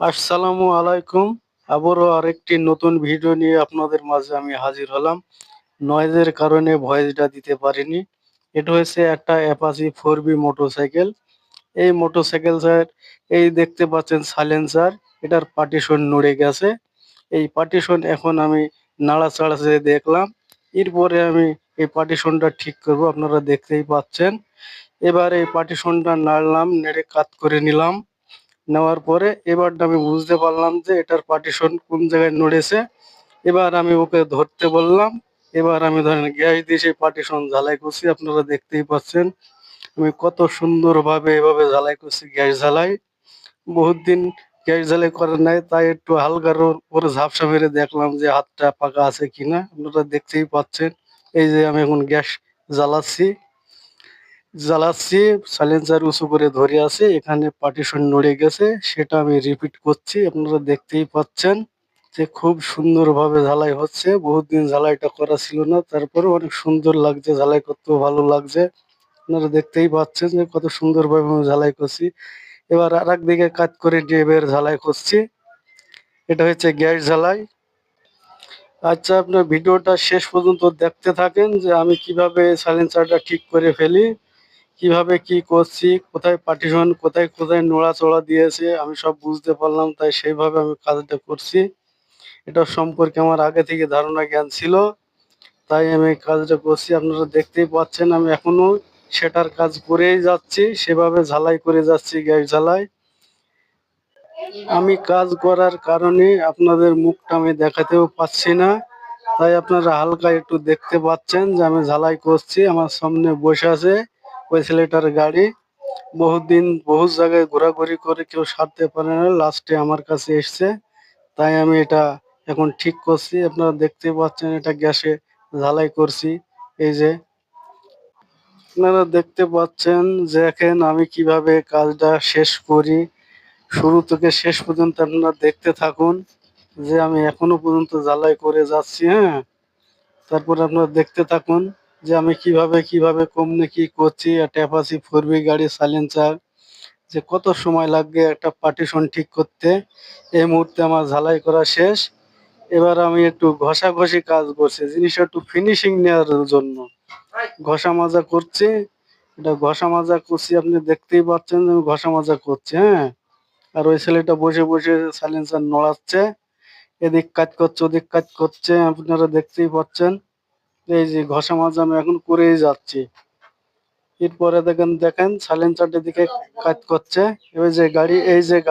আসসালামু আলাইকুম। আবারও আরেকটি নতুন ভিডিও নিয়ে আপনাদের মাঝে আমি হাজির হলাম। নয়েজের কারণে ভয়েসটা দিতে পারিনি। এটা হচ্ছে একটা অ্যাপাচি ফোর বি মোটরসাইকেল। এই মোটরসাইকেল স্যার, এই দেখতে পাচ্ছেন সাইলেন্সার, এটার পার্টিশন নড়ে গেছে। এই পার্টিশন এখন আমি নাড়াচাড়া দেখলাম এরপরে আমি এই পার্টিশনটা ঠিক করব, আপনারা দেখতেই পাচ্ছেন। এবার এই পার্টিশনটা নাড়লাম, নেড়ে কাত করে নিলাম। নেওয়ার পরে এবার আমি বুঝতে পারলাম যে এটার পার্টিশন কোন জায়গায় নড়েছে। এবার আমি ওকে ধরতে বললাম, এবার আমি ধরেন গ্যাস দিয়ে সেই পার্টিশন ঝালাই করছি, আপনারা দেখতেই পাচ্ছেন। আমি কত সুন্দরভাবে এভাবে ঝালাই করছি, গ্যাস ঝালাই। বহুত দিন গ্যাস ঝালাই করার নাই, তাই একটু হালকার উপরে ঝাপসা মেরে দেখলাম যে হাতটা পাকা আছে কিনা। আপনারা দেখতেই পাচ্ছেন, এই যে আমি এখন গ্যাস জ্বালাচ্ছি। জ্বালাচ্ছি সাইলেন্সার উঁচু করে ধরে আছে, এখানে পার্টিশন নড়ে গেছে, সেটা আমি রিপিট করছি, আপনারা দেখতেই পাচ্ছেন যে খুব সুন্দরভাবে ঝালাই হচ্ছে, বহুত দিন ঝালাইটা করা ছিল না, তারপরে অনেক সুন্দর লাগছে, ঝালাই করতেও ভালো লাগছে। আপনারা দেখতেই পাচ্ছেন যে কত সুন্দরভাবে আমি ঝালাই করছি। এবার আর দিকে কাজ করে ডেবের ঝালাই করছি, এটা হচ্ছে গ্যাস ঝালাই। আচ্ছা আপনার ভিডিওটা শেষ পর্যন্ত দেখতে থাকেন যে আমি কীভাবে সাইলেন্সারটা ঠিক করে ফেলি। কীভাবে কি করছি, কোথায় পার্টিশন কোথায় কোথায় নড়াচড়া দিয়েছে, আমি সব বুঝতে পারলাম, তাই সেইভাবে আমি কাজটা করছি। এটা সম্পর্কে আমার আগে থেকে ধারণা জ্ঞান ছিল, তাই আমি কাজটা করছি। আপনারা দেখতেই পাচ্ছেন, আমি এখনও সেটার কাজ করেই যাচ্ছি, সেভাবে ঝালাই করে যাচ্ছি, গ্যাস ঝালাই। আমি কাজ করার কারণে আপনাদের মুখটা আমি দেখাতেও পাচ্ছি না, তাই আপনারা হালকা একটু দেখতে পাচ্ছেন যে আমি ঝালাই করছি, আমার সামনে বসে আছে। ওই ছেলেটার গাড়ি বহুত দিন বহু জায়গায় ঘোরাঘুরি করে কেউ সারতে পারে না লাস্টে আমার কাছে এসছে। তাই আমি এটা এখন ঠিক করছি। আপনারা দেখতে পাচ্ছেন এটা গ্যাসে ঝালাই করছি। এই যে আপনারা দেখতে পাচ্ছেন যে এখন আমি কীভাবে কাজটা শেষ করি। শুরু থেকে শেষ পর্যন্ত আপনারা দেখতে থাকুন যে আমি এখনও পর্যন্ত জ্বালাই করে যাচ্ছি হ্যাঁ। তারপর আপনারা দেখতে থাকুন। যে আমি কীভাবে কীভাবে কমনে কি করছি, একটা অ্যাপাচি ফোর বি গাড়ি সাইলেন্সার যে কত সময় লাগবে একটা পার্টিশন ঠিক করতে, এই মুহূর্তে আমার ঝালাই করা শেষ। এবার আমি একটু ঘষাঘষি কাজ করছি, জিনিসটা একটু ফিনিশিং নেওয়ার জন্য। ঘষা মাজা করছি, এটা ঘষা মাজা করছি, আপনি দেখতেই পাচ্ছেন যে আমি ঘষা মাজা করছি হ্যাঁ? আর ওই ছেলেটা বসে বসে সাইলেন্সার নড়াচ্ছে, এদিক কাজ করছে, ওদিক কাজ করছে, আপনারা দেখতেই পাচ্ছেন। এই যে ঘষা মাজা আমি এখন করেই যাচ্ছি। এরপরে দেখেন দেখেন সাইলেন্সারটার দিকে কাজ করছে। এই যে গাড়ি, এই যে গাড়ি